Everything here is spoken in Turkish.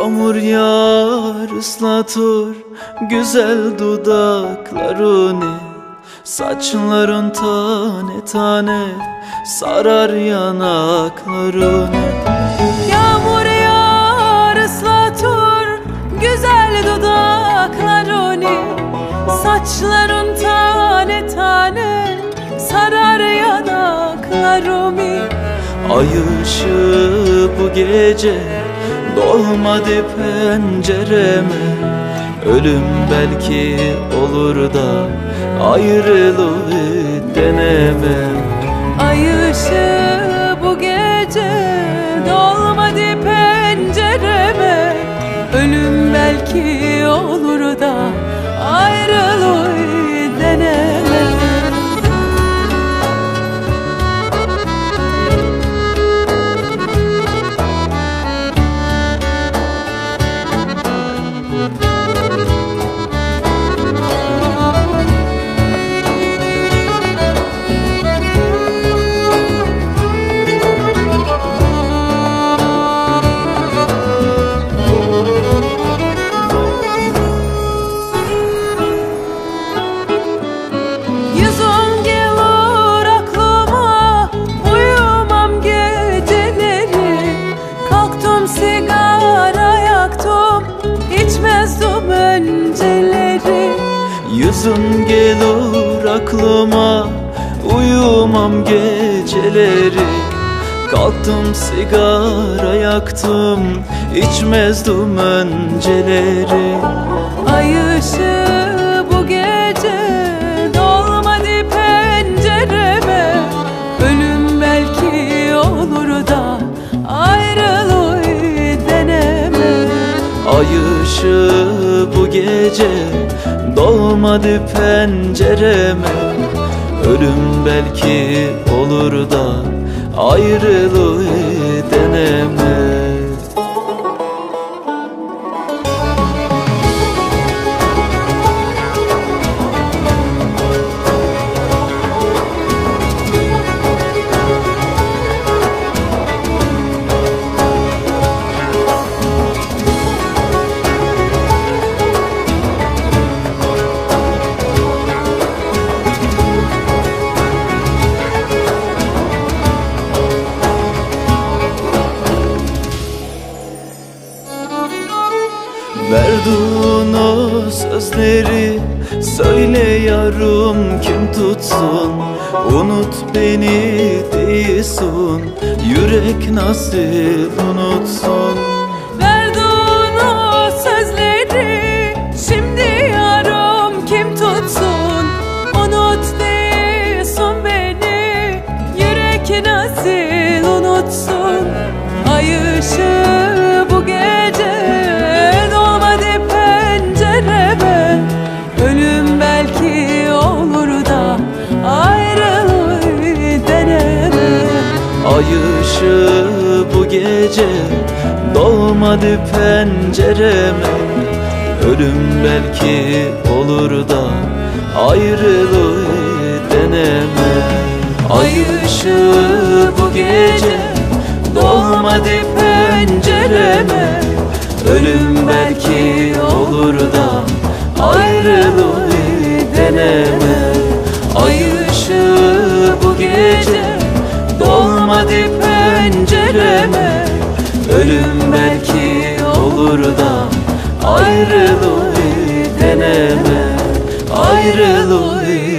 Yağmur yağar ıslatır güzel dudaklarını. Saçların tane tane sarar yanaklarını. Yağmur yağar ıslatır güzel dudaklarını. Saçların tane tane sarar yanaklarımı Ay ışığı bu gece dolmadı pencereme. Ölüm belki olur da ayrılığı denemem Ay ışığı bu gece dolmadı pencereme. Ölüm belki Yüzün gelir aklıma Uyumam geceleri. Kalktım sigara yaktım içmezdim önceleri Ay ışığı bu gece Dolmadı pencereme. Ölüm belki olur da Ayrılığı deneme. Ay ışığı bu gece Dolmadı pencereme. Ölüm belki olur da Ayrılığı Verduğun o sözleri Söyle yarım kim tutsun? Unut beni değilsin Yürek nasıl unutsun? Verdiğin o sözleri Şimdi yarım kim tutsun? Unut değilsin beni Yürek nasıl unutsun? Ay ışığı Ay ışığı bu gece Dolmadı pencereme. Ölüm belki olur da Ayrılığı deneme. Ay ışığı bu gece Dolmadı pencereme. Ölüm belki olur da Ayrılığı deneme Ölüm belki olur da Ayrılığı deneme Ayrılığı